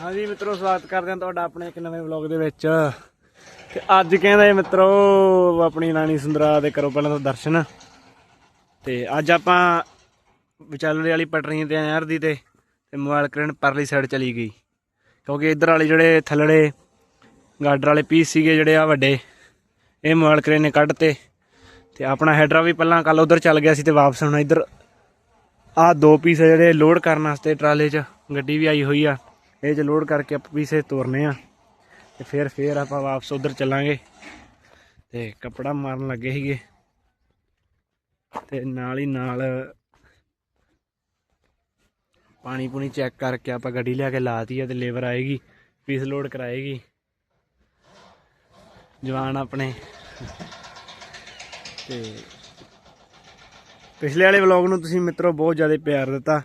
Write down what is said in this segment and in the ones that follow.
ਹਾਂਜੀ ਮਿੱਤਰੋ, ਸਵਾਗਤ ਕਰਦੇ ਹਾਂ ਤੁਹਾਡਾ ਆਪਣੇ ਇੱਕ ਨਵੇਂ ਵਲੌਗ ਦੇ ਵਿੱਚ। ਤੇ ਅੱਜ ਕਹਿੰਦੇ ਮਿੱਤਰੋ, ਆਪਣੀ ਰਾਣੀ ਸੁੰਦਰਾ ਦੇ ਕਰੋ ਪਹਿਲਾਂ ਤਾਂ ਦਰਸ਼ਨ। ਤੇ ਅੱਜ ਆਪਾਂ ਵਿਚਾਲੇ ਵਾਲੀ ਪਟਰੀ ਤੇ ਨਹਿਰ ਦੀ ਤੇ ਤੇ ਮੋਬਾਈਲ ਕਰੰਟ ਪਰਲੀ ਸਾਈਡ ਚਲੀ ਗਈ। ਕਿਉਂਕਿ ਇੱਧਰ ਵਾਲੇ ਜਿਹੜੇ ਥੱਲੜੇ ਗਾਡਰ ਵਾਲੇ ਪੀਸ ਸੀਗੇ ਜਿਹੜੇ ਆ ਵੱਡੇ, ਇਹ ਮੋਬਾਈਲ ਕਰੇਨ ਨੇ ਕੱਢਤੇ। ਤੇ ਆਪਣਾ ਹੈਡਰਾ ਵੀ ਪਹਿਲਾਂ ਕੱਲ ਉਧਰ ਚੱਲ ਗਿਆ ਸੀ ਤੇ ਵਾਪਸ ਹੁਣ ਇੱਧਰ ਆ ਦੋ ਪੀਸ ਆ ਜਿਹੜੇ ਲੋਡ ਕਰਨ ਵਾਸਤੇ ਟਰਾਲੇ 'ਚ, ਗੱਡੀ ਵੀ ਆਈ ਹੋਈ ਆ। ਇਹ 'ਚ ਲੋਡ ਕਰਕੇ ਆਪਾਂ ਪੀਸੇ ਤੋਰਨੇ ਆ, ਤੇ ਫਿਰ ਫਿਰ ਆਪਾਂ ਵਾਪਸ ਉਧਰ ਚੱਲਾਂਗੇ। ਤੇ ਕੱਪੜਾ ਮਾਰਨ ਲੱਗੇ ਸੀਗੇ। ਤੇ ਨਾਲ ਹੀ ਨਾਲ ਪਾਣੀ ਪੂਣੀ ਚੈੱਕ ਕਰਕੇ ਆਪਾਂ ਗੱਡੀ ਲਿਆ ਕੇ ਲਾਤੀ ਆ ਤੇ ਲੇਬਰ ਆਏਗੀ, ਪੀਸ ਲੋਡ ਕਰਾਏਗੀ। ਜਵਾਨ ਆਪਣੇ। ਤੇ ਪਿਛਲੇ ਵਾਲੇ ਵਲੌਗ ਨੂੰ ਤੁਸੀਂ ਮਿੱਤਰੋ ਬਹੁਤ ਜ਼ਿਆਦਾ ਪਿਆਰ ਦਿੱਤਾ।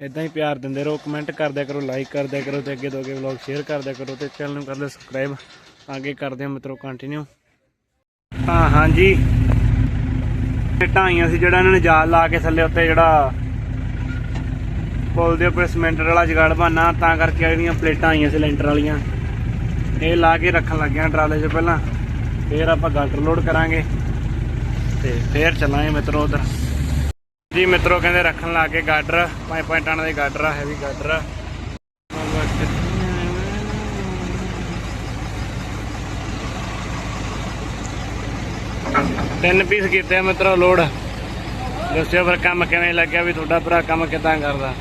ਇਦਾਂ ਹੀ ਪਿਆਰ ਦਿੰਦੇ ਰਹੋ ਕਮੈਂਟ ਕਰਦਿਆ ਕਰੋ ਲਾਈਕ ਕਰਦਿਆ ਕਰੋ ਤੇ ਅੱਗੇ ਤੋਂ ਅੱਗੇ ਵਲੌਗ ਸ਼ੇਅਰ ਕਰਦਿਆ ਕਰੋ ਤੇ ਚੈਨਲ ਨੂੰ ਕਰ ਲਿਓ ਸਬਸਕ੍ਰਾਈਬ ਅੱਗੇ ਕਰਦੇ ਹਾਂ ਮਿੱਤਰੋ ਕੰਟੀਨਿਊ ਹਾਂ, ਹਾਂਜੀ। ਇਹ ਢਾਈਆਂ ਸੀ ਜਿਹੜਾ ਇਹਨਾਂ ਨੇ ਜਾਲ ਲਾ ਕੇ ਥੱਲੇ ਉੱਤੇ ਜਿਹੜਾ ਪੁਲ ਦੇ ਉੱਪਰ ਸਿਮੈਂਟਰ ਵਾਲਾ ਜਗਾੜ ਬਣਾ ਤਾਂ ਕਰਕੇ ਆਹ ਜਿਹੜੀਆਂ ਪਲੇਟਾਂ ਆਈਆਂ ਸੀ ਲੈਂਟਰ ਵਾਲੀਆਂ, ਇਹ ਲਾ ਕੇ ਰੱਖਣ ਲੱਗਿਆ ਟਰਾਲੇ 'ਚ ਪਹਿਲਾਂ। ਫਿਰ ਆਪਾਂ ਗਾਟਰ ਲੋਡ ਕਰਾਂਗੇ ਤੇ ਫੇਰ ਚੱਲਾਂਗੇ ਮਿੱਤਰੋ ਉਧਰ। ਜੀ ਮਿੱਤਰੋ, ਕਹਿੰਦੇ ਰੱਖਣ ਲਾ ਕੇ ਗਾਡਰ 5-5 ਟਨ ਦੇ ਗਾਡਰ ਆ ਹੈਵੀ ਗਾਡਰ ਆ। ਤਿੰਨ ਪੀਸ ਕੀਤੇ ਆ ਮਿੱਤਰੋ, ਲੋਡ। ਦੱਸਿਓ ਫਿਰ ਕੰਮ ਕਿਵੇਂ ਲੱਗਿਆ ਵੀ ਤੁਹਾਡਾ ਭਰਾ ਕੰਮ ਕਿਦਾਂ ਕਰਦਾ।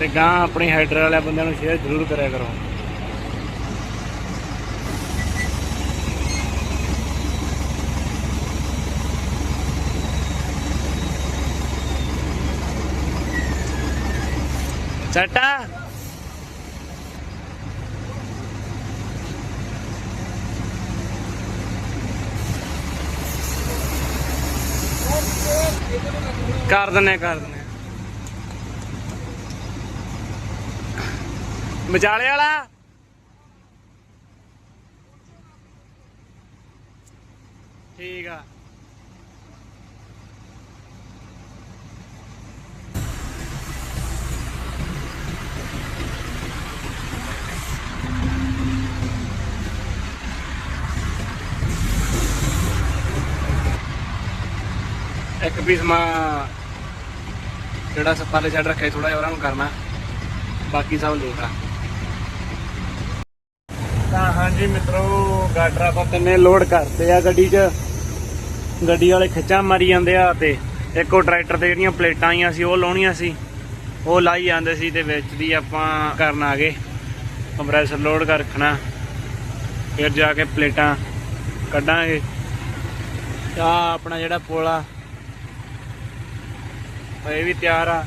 ਤੇ ਗਾਂ ਆਪਣੀ ਹਾਈਡਰ ਵਾਲੇ ਬੰਦਿਆਂ ਨੂੰ ਸ਼ੇਅਰ ਜ਼ਰੂਰ ਕਰਿਆ ਕਰੋ। ਚਟਾ ਕਰ ਦਨੇ ਕਰ ਦਨੇ ਵਿਚਾਲੇ ਵਾਲਾ ਠੀਕ ਆ ਇੱਕ ਪੀਸ ਮਾ ਜਿਹੜਾ ਸੱਪਾਂ ਛੱਡ ਰੱਖਿਆ ਥੋੜਾ ਜਿਹਾ ਉਹਨਾਂ ਨੂੰ ਕਰਨਾ। ਬਾਕੀ ਸਭ ਲੋਕ ਆ। ਤਾਂ ਹਾਂਜੀ ਮਿੱਤਰੋ, ਗਾਡਰ ਆਪਾਂ ਤਿੰਨੇ ਲੋਡ ਕਰਤੇ ਆ ਗੱਡੀ 'ਚ। ਗੱਡੀ ਵਾਲੇ ਖਿੱਚਾਂ ਮਾਰੀ ਜਾਂਦੇ ਆ ਤੇ ਇੱਕੋ ਟਰੈਕਟਰ ਤੇ ਜਿਹੜੀਆਂ ਪਲੇਟਾਂ ਆਈਆਂ ਸੀ, ਉਹ ਲਾਉਣੀਆਂ ਸੀ। ਉਹ ਲਾਈ ਜਾਂਦੇ ਸੀ ਤੇ ਵਿੱਚ ਦੀ ਆਪਾਂ ਕਰਨ ਆ ਗਏ। ਕੰਪਰੈਸਰ ਲੋਡ ਕਰ ਰੱਖਣਾ। ਫਿਰ ਜਾ ਕੇ ਪਲੇਟਾਂ ਕੱਢਾਂਗੇ। ਆ ਆਪਣਾ ਜਿਹੜਾ ਪੁਲ ਇਹ ਵੀ ਤਿਆਰ ਆ।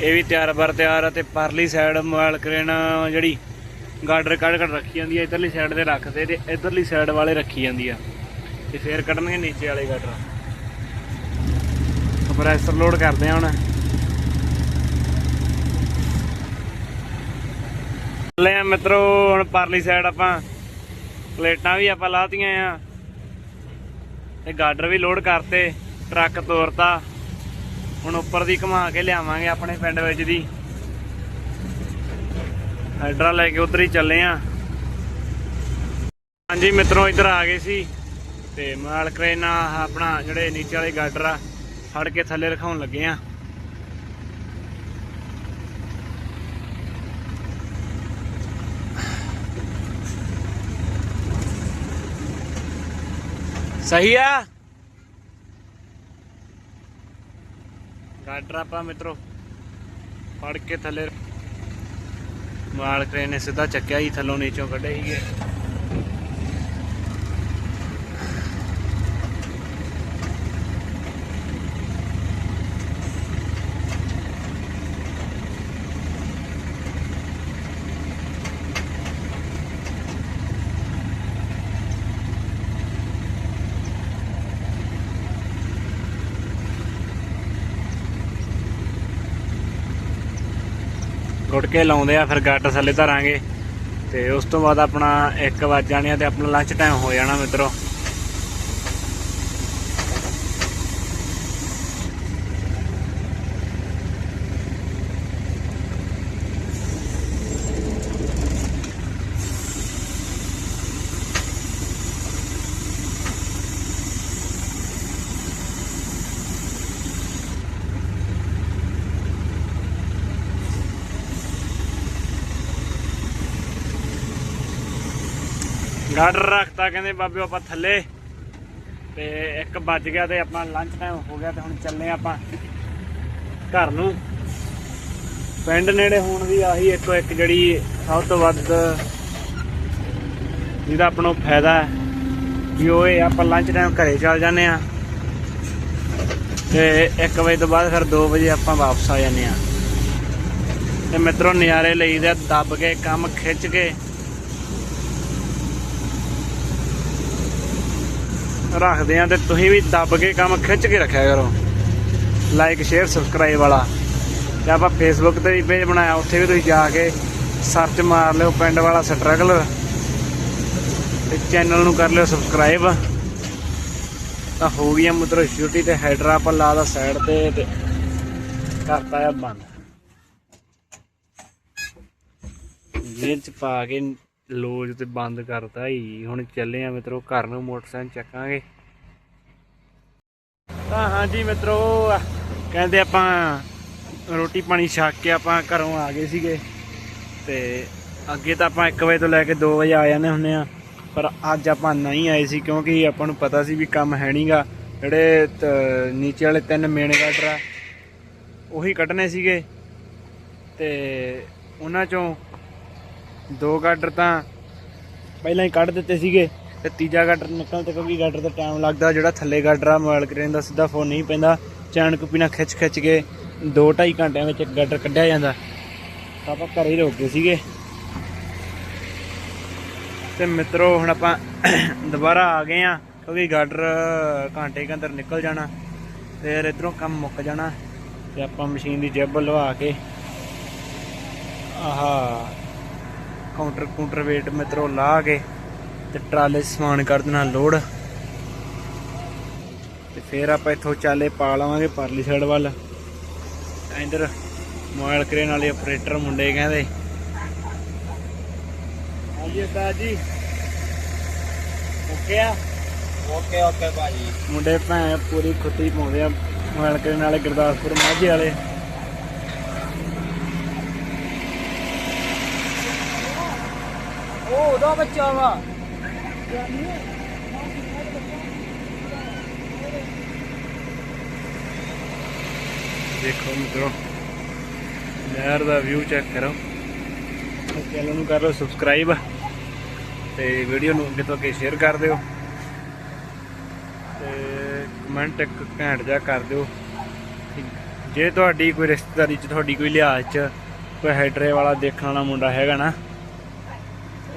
ਇਹ ਵੀ ਤਿਆਰ ਬਰ ਤਿਆਰ ਆ ਤੇ ਪਰਲੀ ਸਾਈਡ ਮੋਬਾਈਲ ਕਰੇਨ ਜਿਹੜੀ ਗਾਡਰ ਕੱਢ ਕੱਢ ਰੱਖੀ ਜਾਂਦੀ ਆ, ਇਧਰਲੀ ਸਾਈਡ ਤੇ ਰੱਖਦੇ ਤੇ ਇਧਰਲੀ ਸਾਈਡ ਵਾਲੇ ਰੱਖੀ ਜਾਂਦੀ ਆ ਤੇ ਫੇਰ ਕੱਢਣਗੇ ਨੀਚੇ ਵਾਲੇ ਗਾਡਰ ਕੰਪਰੈਸਰ ਲੋਡ ਕਰਦੇ ਆ ਹੁਣ। ਲੈ ਆ ਮਿੱਤਰੋ, ਹੁਣ ਪਰਲੀ ਸਾਈਡ ਆਪਾਂ ਪਲੇਟਾਂ ਵੀ ਆਪਾਂ ਲਾਤੀਆਂ ਆ। ਤੇ ਗਾਡਰ ਵੀ ਲੋਡ ਕਰਤੇ, ਟਰੱਕ ਤੋਰਤਾ। ਹੁਣ ਉੱਪਰ ਦੀ ਘੁਮਾ ਕੇ ਲਿਆਵਾਂਗੇ ਆਪਣੇ ਪਿੰਡ ਵਿੱਚ ਦੀ। ਹਾਈਡਰਾ ਲੈ ਕੇ ਉਧਰ ਹੀ ਚੱਲੇ ਆ। ਹਾਂਜੀ, ਮਿੱਤਰੋ, ਇੱਧਰ ਆ ਗਏ ਸੀ। ਤੇ ਮਾਲ ਕਰੇਨਾ ਆਪਣਾ ਜਿਹੜੇ ਨੀਚੇ ਵਾਲੇ ਗਾਡਰ ਆ, ਫੜ ਕੇ ਥੱਲੇ ਰਖਾਉਣ ਲੱਗੇ ਆ। ਸਹੀ ਆ? ਗਾਡਰ ਆਪਾਂ ਮਿੱਤਰੋ ਫੜ ਕੇ ਥੱਲੇ ਮਾਲ ਕਰੇਨ ਨੇ ਸਿੱਧਾ ਚੱਕਿਆ ਹੀ ਥੱਲੋਂ ਨੀਚੋਂ ਕੱਢੇ ਸੀਗੇ। ਗੁਟਕੇ ਲਾਉਂਦੇ ਆ, ਫਿਰ ਗੱਟ ਥੱਲੇ ਧਰਾਂਗੇ। ਤੇ ਉਸ ਤੋਂ ਬਾਅਦ ਆਪਣਾ 1 ਵਜ ਜਾਣੇ ਆ ਤੇ ਆਪਣਾ ਲੰਚ ਟਾਈਮ ਹੋ ਜਾਣਾ ਮਿੱਤਰੋ। ਗਾਡਰ ਰੱਖਤਾ, ਕਹਿੰਦੇ ਬਾਬੇ ਆਪਾਂ ਥੱਲੇ। ਤੇ ਇੱਕ ਵੱਜ ਗਿਆ ਤੇ ਆਪਾਂ ਲੰਚ ਟਾਈਮ ਹੋ ਗਿਆ ਤੇ ਹੁਣ ਚੱਲੇ ਆਪਾਂ ਘਰ ਨੂੰ। ਪਿੰਡ ਨੇੜੇ ਹੋਣ ਦੀ ਆਹੀ ਇੱਕੋ ਇੱਕ ਜਿਹੜੀ ਸਭ ਤੋਂ ਵੱਧ ਜਿਹਦਾ ਆਪਾਂ ਨੂੰ ਫਾਇਦਾ ਹੈ, ਵੀ ਉਹ ਇਹ ਆਪਾਂ ਲੰਚ ਟਾਈਮ ਘਰੇ ਚੱਲ ਜਾਂਦੇ ਆ ਤੇ 1 ਵਜੇ ਤੋਂ ਬਾਅਦ ਫਿਰ 2 ਵਜੇ ਆਪਾਂ ਵਾਪਸ ਆ ਜਾਂਦੇ ਆ ਤੇ ਮਿੱਤਰੋ ਨਜ਼ਾਰੇ ਲਈਦੇ ਆ, ਦੱਬ ਕੇ, ਕੰਮ ਖਿੱਚ ਕੇ। ਰੱਖਦੇ ਆ ਤੇ ਤੁਸੀਂ ਵੀ ਦੱਬ ਕੇ ਕੰਮ ਖਿੱਚ ਕੇ ਰੱਖਿਆ ਕਰੋ। ਲਾਈਕ ਸ਼ੇਅਰ ਸਬਸਕ੍ਰਾਈਬ ਵਾਲਾ। ਤੇ ਆਪਾਂ ਫੇਸਬੁੱਕ ਤੇ ਵੀ ਪੇਜ ਬਣਾਇਆ, ਉੱਥੇ ਵੀ ਤੁਸੀਂ ਜਾ ਕੇ ਸਰਚ ਮਾਰ ਲਿਓ ਪਿੰਡ ਵਾਲਾ ਸਟਰਗਲ ਤੇ ਚੈਨਲ ਨੂੰ ਕਰ ਲਿਓ ਸਬਸਕ੍ਰਾਈਬ ਤਾਂ ਹੋ ਗਈ ਆ ਮਤਲਬ ਛੁੱਟੀ ਤੇ ਹੈਡਰ ਆਪਾਂ ਲਾਦਾ ਸਾਈਡ ਤੇ ਤੇ ਕਰਤਾ ਆ ਬੰਦ। ਜੇਲ੍ਹ ਚ ਪਾ ਕੇ ਲੋਜ ਤੇ ਬੰਦ ਕਰਤਾ ਹੀ ਹੁਣ ਚੱਲੇ ਆ ਮਿੱਤਰੋ, ਘਰ ਨੂੰ ਮੋਟਰਸਾਈਕਲ ਚੱਕਾਂਗੇ। ਤਾਂ ਹਾਂਜੀ ਮਿੱਤਰੋ, ਕਹਿੰਦੇ ਆਪਾਂ ਰੋਟੀ ਪਾਣੀ ਛਕ ਕੇ ਆਪਾਂ ਘਰੋਂ ਆ ਗਏ ਸੀਗੇ। ਤੇ ਅੱਗੇ ਤਾਂ ਆਪਾਂ 1 ਵਜੇ ਤੋਂ ਲੈ ਕੇ 2 ਵਜੇ ਆ ਜਾਂਦੇ ਹੁੰਦੇ ਆ। ਪਰ ਅੱਜ ਆਪਾਂ ਨਹੀਂ ਆਏ ਸੀ ਕਿਉਂਕਿ ਆਪਾਂ ਨੂੰ ਪਤਾ ਸੀ ਵੀ ਕੰਮ ਹੈ ਨਹੀਂਗਾ ਜਿਹੜੇ ਨੀਚੇ ਵਾਲੇ ਤਿੰਨ ਮੇਨ ਗਾਡਰ ਆ, ਉਹੀ ਕੱਢਣੇ ਸੀਗੇ। ਤੇ ਉਹਨਾਂ ਚੋਂ ਦੋ ਗਾਡਰ ਤਾਂ ਪਹਿਲਾਂ ਹੀ ਕੱਢ ਦਿੱਤੇ ਸੀਗੇ ਤੇ ਤੀਜਾ ਗਾਡਰ ਨਿਕਲਣ ਤੇ ਕਿਉਂਕਿ ਗਾਡਰ ਦਾ ਟਾਈਮ ਲੱਗਦਾ, ਜਿਹੜਾ ਥੱਲੇ ਗਾਡਰ ਆ ਮੋਬਾਈਲ ਕਰੇਨ ਦਾ ਸਿੱਧਾ ਫੋਨ ਨਹੀਂ ਪੈਂਦਾ। ਚੈਨ ਕੁਪੀ ਨਾਲ ਖਿੱਚ ਖਿੱਚ ਕੇ 2.5 ਘੰਟਿਆਂ ਵਿੱਚ ਇੱਕ ਗਾਡਰ ਕੱਢਿਆ ਜਾਂਦਾ। ਤਾਂ ਆਪਾਂ ਘਰੇ ਹੀ ਰੁਕ ਗਏ ਸੀਗੇ। ਤੇ ਮਿੱਤਰੋ, ਹੁਣ ਆਪਾਂ ਦੁਬਾਰਾ ਆ ਗਏ ਆ ਕਿਉਂਕਿ ਗਾਡਰ ਘੰਟੇ ਕੇ ਅੰਦਰ ਨਿਕਲ ਜਾਣਾ ਫਿਰ ਇਧਰੋਂ ਕੰਮ ਮੁੱਕ ਜਾਣਾ ਤੇ ਆਪਾਂ ਮਸ਼ੀਨ ਦੀ ਜੈਬ ਲਵਾ ਕੇ, ਆਹਾ ਕਾਊਂਟਰ ਕਾਊਂਟਰ ਵੇਟ ਮਿੱਤਰੋ ਲਾ ਕੇ ਤੇ ਟਰਾਲੇ ਸਮਾਨ ਕਰ ਦੇਣਾ ਲੋਡ। ਤੇ ਫਿਰ ਆਪਾਂ ਇੱਥੋਂ ਚਾਲੇ ਪਾ ਲਵਾਂਗੇ ਪਰਲੀ ਸਾਈਡ ਵੱਲ। ਇੰਦਰ ਮੋਬਾਈਲ ਕਰੇਨ ਵਾਲੇ ਆਪਰੇਟਰ ਮੁੰਡੇ ਕਹਿੰਦੇ ਹਾਂਜੀ ਉਸਤਾਦ ਜੀ ਓਕੇ ਆ? ਓਕੇ ਓਕੇ ਭਾਜੀ। ਮੁੰਡੇ ਭੈਣ ਪੂਰੀ ਖੁੱਤੀ ਪਾਉਂਦੇ ਆ ਮੋਬਾਈਲ ਕਰੇਨ ਵਾਲੇ ਗੁਰਦਾਸਪੁਰ ਮਾਝੇ ਵਾਲੇ। ਉਹਦਾ ਬੱਚਾ ਵਾ ਦੇਖੋ ਮਿੱਤਰੋ, ਨਹਿਰ ਦਾ ਵਿਊ ਚੈੱਕ ਕਰੋ। ਚੈਨਲ ਨੂੰ ਕਰ ਲਓ ਸਬਸਕ੍ਰਾਈਬ ਤੇ ਵੀਡੀਓ ਨੂੰ ਅੱਗੇ ਤੋਂ ਅੱਗੇ ਸ਼ੇਅਰ ਕਰ ਦਿਓ। ਤੇ ਕਮੈਂਟ ਇੱਕ ਘੈਂਟ ਜਿਹਾ ਕਰ ਦਿਓ। ਜੇ ਤੁਹਾਡੀ ਕੋਈ ਰਿਸ਼ਤੇਦਾਰੀ ਚ, ਤੁਹਾਡੀ ਕੋਈ ਲਿਹਾਜ਼ ਚ, ਕੋਈ ਹੈਡਰੇ ਵਾਲਾ ਦੇਖਣ ਵਾਲਾ ਮੁੰਡਾ ਹੈਗਾ ਨਾ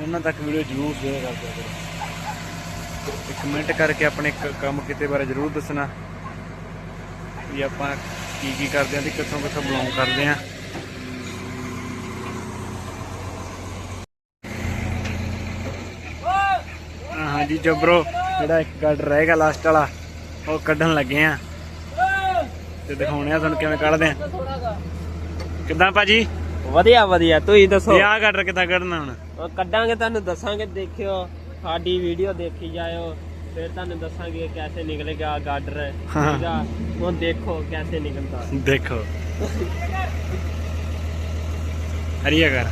ਉਹਨਾਂ ਤੱਕ ਵੀਡੀਓ ਜ਼ਰੂਰ ਸ਼ੇਅਰ ਕਰ ਦਿਓ ਕਰੋ। ਤੇ ਕਮੈਂਟ ਕਰਕੇ ਆਪਣੇ ਕ- ਕੰਮ ਕਿਤੇ ਬਾਰੇ ਜ਼ਰੂਰ ਦੱਸਣਾ। ਵੀ ਆਪਾਂ ਕੀ ਕੀ ਕਰਦੇ ਆਂ ਤੇ ਕਿੱਥੋਂ ਕਿੱਥੋਂ ਬਿਲੋਂਗ ਕਰਦੇ ਆਂ ਹਾਂ ਹਾਂਜੀ ਜਬਰੋ ਜਿਹੜਾ ਇੱਕ ਗੱਡ ਰਹੇਗਾ ਲਾਸਟ ਵਾਲਾ, ਉਹ ਕੱਢਣ ਲੱਗੇ ਆ ਤੇ ਦਿਖਾਉਣੇ ਆ ਤੁਹਾਨੂੰ ਕਿਵੇਂ ਕੱਢਦੇ ਆ ਕਿੱਦਾਂ ਭਾਜੀ? ਵਧੀਆ ਵਧੀਆ। ਤੁਸੀਂ ਦੱਸੋ? ਤੇ ਆਹ ਗੱਡਰ ਕਿੱਦਾਂ ਕੱਢਣਾ ਹੁਣ? ਉਹ ਕੱਢਾਂਗੇ ਤੁਹਾਨੂੰ ਦੱਸਾਂਗੇ ਦੇਖਿਓ। ਸਾਡੀ ਵੀਡੀਓ ਦੇਖੀ ਜਾਇਓ। ਫਿਰ ਤੁਹਾਨੂੰ ਦੱਸਾਂਗੇ ਕਿਵੇਂ ਨਿਕਲੇਗਾ ਗਾਡਰ ਹਾਂ। ਠੀਕ ਆ? ਹੁਣ ਦੇਖੋ ਕਿਵੇਂ ਨਿਕਲਦਾ। ਦੇਖੋ। ਹਰੀਆ ਕਰ।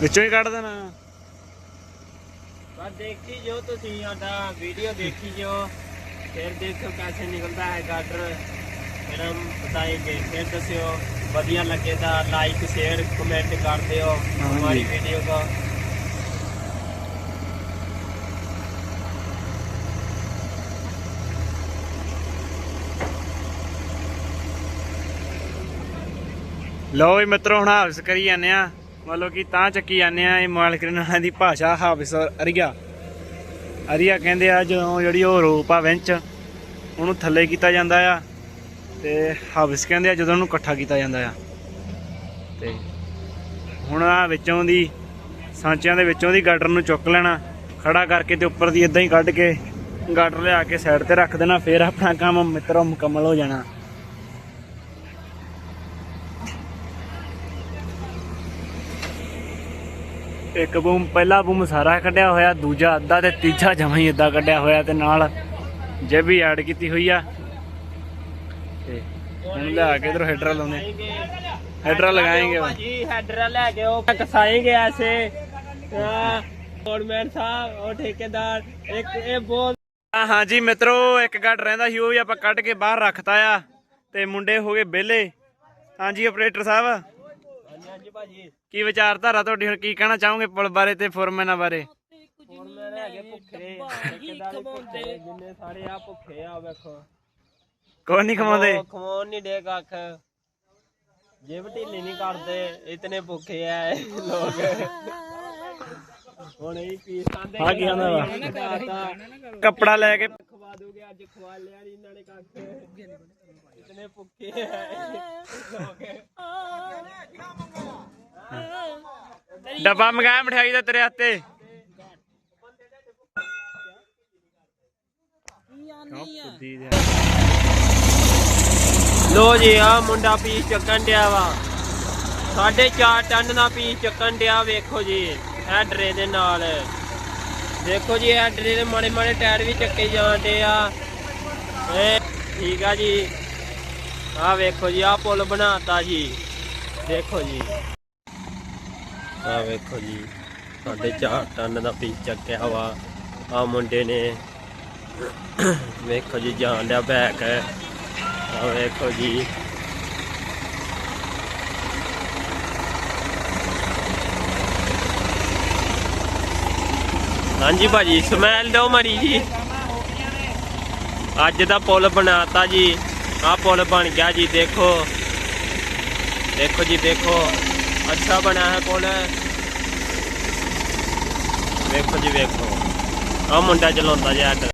ਵਿੱਚੋਂ ਹੀ ਕੱਢ ਦੇਣਾ। ਬਸ ਦੇਖੀ ਜੋ ਤੁਸੀਂ ਸਾਡਾ ਵੀਡੀਓ ਦੇਖੀ ਜੋ। ਫਿਰ ਦੇਖੋ ਕਿਵੇਂ ਨਿਕਲਦਾ ਹੈ ਗਾਡਰ ਫਿਰ ਹਮ ਬਤਾਏਂਗੇ ਫਿਰ ਦੱਸਿਓ ਵਧੀਆ ਲੱਗੇ ਤਾਂ ਲਾਈਕ ਸ਼ੇਅਰ ਕਮੈਂਟ ਕਰ ਦਿਓ ਹਮਾਰੀ ਵੀਡੀਓ को ਲਓ ਵੀ ਮਿੱਤਰੋ ਹੁਣ ਹਾਵਸ ਕਰੀ ਜਾਂਦੇ ਆ ਮਤਲਬ ਕਿ ਤਾਂ ਚੱਕੀ ਜਾਂਦੇ ਆ ਇਹ ਮੋਬਾਈਲ ਕਰਨ ਵਾਲਿਆਂ ਦੀ ਭਾਸ਼ਾ ਹਾਵਸ ਅਰੀਆ। ਅਰੀਆ ਕਹਿੰਦੇ ਆ ਜਦੋਂ ਜਿਹੜੀ ਉਹ ਰੋਪ ਆ ਵਿੰਚ, ਉਹਨੂੰ ਥੱਲੇ ਕੀਤਾ ਜਾਂਦਾ ਆ ਤੇ ਹਾਵਸ ਕਹਿੰਦੇ ਆ ਜਦੋਂ ਉਹਨੂੰ ਇਕੱਠਾ ਕੀਤਾ ਜਾਂਦਾ ਆ। ਤੇ ਹੁਣ ਆ ਵਿੱਚੋਂ ਦੀ ਸਾਂਚਿਆਂ ਦੇ ਵਿੱਚੋਂ ਦੀ ਗਾਡਰ ਨੂੰ ਚੁੱਕ ਲੈਣਾ, ਖੜਾ ਕਰਕੇ ਤੇ ਉੱਪਰ ਦੀ ਇਦਾਂ ਹੀ ਕੱਢ ਕੇ ਗਾਡਰ ਲਿਆ ਕੇ ਸਾਈਡ ਤੇ ਰੱਖ ਦੇਣਾ, ਫਿਰ ਆਪਣਾ ਕੰਮ ਮਿੱਤਰੋ ਮੁਕੰਮਲ ਹੋ ਜਾਣਾ। ਇੱਕ ਬੂਮ ਪਹਿਲਾ ਬੂਮ ਸਾਰਾ ਕੱਢਿਆ ਹੋਇਆ ਦੂਜਾ ਅੱਧਾ ਤੇ ਤੀਜਾ ਜਮਾਂ ਹੀ ਅੱਧਾ ਕੱਢਿਆ ਹੋਇਆ ਤੇ ਨਾਲ ਜੇ ਵੀ ਐਡ ਕੀਤੀ ਹੋਈ ਆ। ਤੇ ਹੁਣ ਲਿਆ ਕੇ ਇਧਰ ਹੈਡਰ ਲਾਉਂਦੇ। ਹੈਡਰ ਲਗਾਏਂਗੇ ਭਾਜੀ ਹੈਡਰ ਲੈ ਕੇ ਉਹ ਕਸਾਏਂਗੇ ਐਸੇ। ਗਵਰਨਮੈਂਟ ਸਾਹਿਬ ਉਹ ਠੇਕੇਦਾਰ ਇੱਕ ਇਹ ਬਹੁਤ ਹਾਂ ਹਾਂਜੀ ਮਿੱਤਰੋ ਇੱਕ ਗੱਡ ਰਹਿੰਦਾ ਸੀ ਉਹ ਵੀ ਆਪਾਂ ਕੱਢ ਕੇ ਬਾਹਰ ਰੱਖਤਾ ਆ। ਤੇ ਮੁੰਡੇ ਹੋ ਗਏ ਵਿਹਲੇ। ਹਾਂਜੀ ਆਪਰੇਟਰ ਸਾਹਿਬ। ਭਾਜੀ। ਕੀ ਵਿਚਾਰਧਾਰਾ ਤੁਹਾਡੀ? ਹੁਣ ਕੀ ਕਹਿਣਾ ਚਾਹੋਗੇ ਪੁਲ ਬਾਰੇ ਤੇ ਫੋਰਮੈਨਾਂ ਬਾਰੇ? ਹੁਣ ਮੈਂ ਹੈਗੇ ਭੁੱਖੇ। ਠੇਕੇਦਾਰ ਭੁੱਖੇ ਜਿੰਨੇ ਸਾਰੇ ਆ ਭੁੱਖੇ ਆ ਵੇਖੋ। ਕੋਈ ਨਹੀਂ ਖਵਾਉਂਦੇ? ਉਹ ਖਵਾਉਣ ਨਹੀਂ ਦੇ ਕੱਖ। ਜੇਬ ਢੀਲੀ ਨਹੀਂ ਕਰਦੇ ਇਤਨੇ ਭੁੱਖੇ ਆ ਇਹ ਲੋਕ। ਹੁਣ ਇਹ ਪੀਸ ਕੀ ਆਂਦਾ ਵਾ? ਵਾ ਕੱਪੜਾ ਲੈ ਕੇ ਖਵਾ ਦੋਗੇ ਅੱਜ ਖਵਾ ਲਿਆ ਨੀ ਇਹਨਾਂ ਨੇ ਕੱਖ। ਇਤਨੇ ਭੁੱਖੇ ਆ ਇਹ ਲੋਕ। ਡੱਬਾ ਮੰਗਾਇਆ ਮਠਿਆਈ ਦਾ ਤੇਰੇ ਹੱਥੇ। ਲੋ ਜੀ ਆ ਮੁੰਡਾ ਪੀਸ ਚੱਕਣ ਡਿਆ ਵਾ। ਸਾਢੇ ਚਾਰ ਟਨ ਦਾ ਪੀਸ ਚੱਕਣ ਡਿਆ, ਵੇਖੋ ਜੀ ਇਹ ਡਰੇ ਦੇ ਨਾਲ। ਦੇਖੋ ਜੀ ਇਹ ਡਰੇ ਦੇ ਮਾੜੇ ਮਾੜੇ ਟਾਇਰ ਵੀ ਚੱਕੇ ਜਾਂਦੇ ਆ। ਇਹ ਠੀਕ ਆ ਜੀ। ਆ ਵੇਖੋ ਜੀ ਆ ਪੁਲ ਬਣਾਤਾ ਜੀ। ਦੇਖੋ ਜੀ। ਆ ਵੇਖੋ ਜੀ, ਸਾਡੇ ਚਾਰ ਟਨ ਦਾ ਪੀਸ ਚੱਕਿਆ ਵਾ। ਆ ਮੁੰਡੇ ਨੇ ਵੇਖੋ ਜੀ, ਜਾਣ ਡਿਆ ਬੈਕ ਆ ਵੇਖੋ ਜੀ। ਹਾਂਜੀ ਭਾਜੀ ਸਮੈਲ ਦਿਓ ਮਰੀ ਜੀ। ਅੱਜ ਦਾ ਪੁਲ ਬਣਾਤਾ ਜੀ। ਆ ਪੁਲ ਬਣ ਗਿਆ ਜੀ, ਦੇਖੋ। ਦੇਖੋ ਜੀ, ਦੇਖੋ। ਅੱਛਾ ਬਣਾ ਹੈ ਪੁਲ ਵੇਖੋ ਜੀ ਵੇਖੋ। ਆ ਮੁੰਡਾ ਚਲਾਉਂਦਾ ਜੀ ਅੱਡ